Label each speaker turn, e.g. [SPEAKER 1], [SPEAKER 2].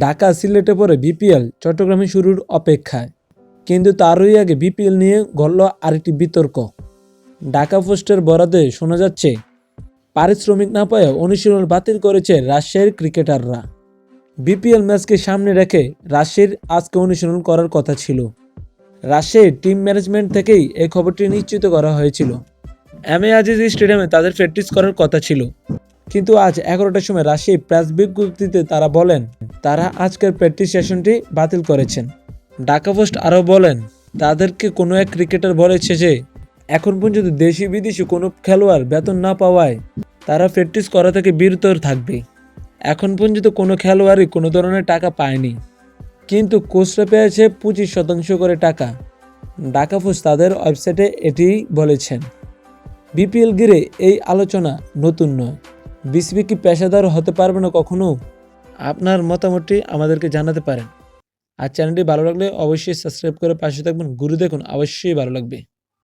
[SPEAKER 1] ঢাকা সিলেটে পরে বিপিএল চট্টগ্রামে শুরুর অপেক্ষায়। কিন্তু তারই আগে বিপিএল নিয়ে ঘটল আরেকটি বিতর্ক। ঢাকা পোস্টের বরাদে শোনা যাচ্ছে, পারিশ্রমিক না পেয়ে অনুশীলন বাতিল করেছে রাজশাহীর ক্রিকেটাররা। বিপিএল ম্যাচকে সামনে রেখে রাজশাহীর আজকে অনুশীলন করার কথা ছিল। রাজশাহীর টিম ম্যানেজমেন্ট থেকেই এই খবরটি নিশ্চিত করা হয়েছিল। এম এ আজিজ স্টেডিয়ামে তাদের প্র্যাকটিস করার কথা ছিল। কিন্তু আজ এগারোটার সময় রাজশাহী প্রেস বিজ্ঞপ্তিতে তারা বলেন, তারা আজকের প্র্যাকটিস সেশনটি বাতিল করেছেন। ঢাকা পোস্ট আরও বলেন, তাদেরকে কোনো এক ক্রিকেটার বলেছে যে, এখন পর্যন্ত দেশি বিদেশি কোনো খেলোয়াড় বেতন না পাওয়ায় তারা প্র্যাকটিস করা থেকে বিরত থাকবে। এখন পর্যন্ত কোনো খেলোয়াড়ই কোনো ধরনের টাকা পায়নি। কিন্তু কোচরা পেয়েছে পঁচিশ শতাংশ করে টাকা। ঢাকা তাদের ওয়েবসাইটে এটি বলেছেন। বিপিএল ঘিরে এই আলোচনা নতুন নয়। বিসিবি কি পেশাদার হতে পারবে না কখনো? আপনার মতামতটি আমাদেরকে জানাতে পারেন। আর চ্যানেলটি ভালো লাগলে অবশ্যই সাবস্ক্রাইব করে পাশে থাকবেন। গুরু দেখুন, অবশ্যই ভালো লাগবে।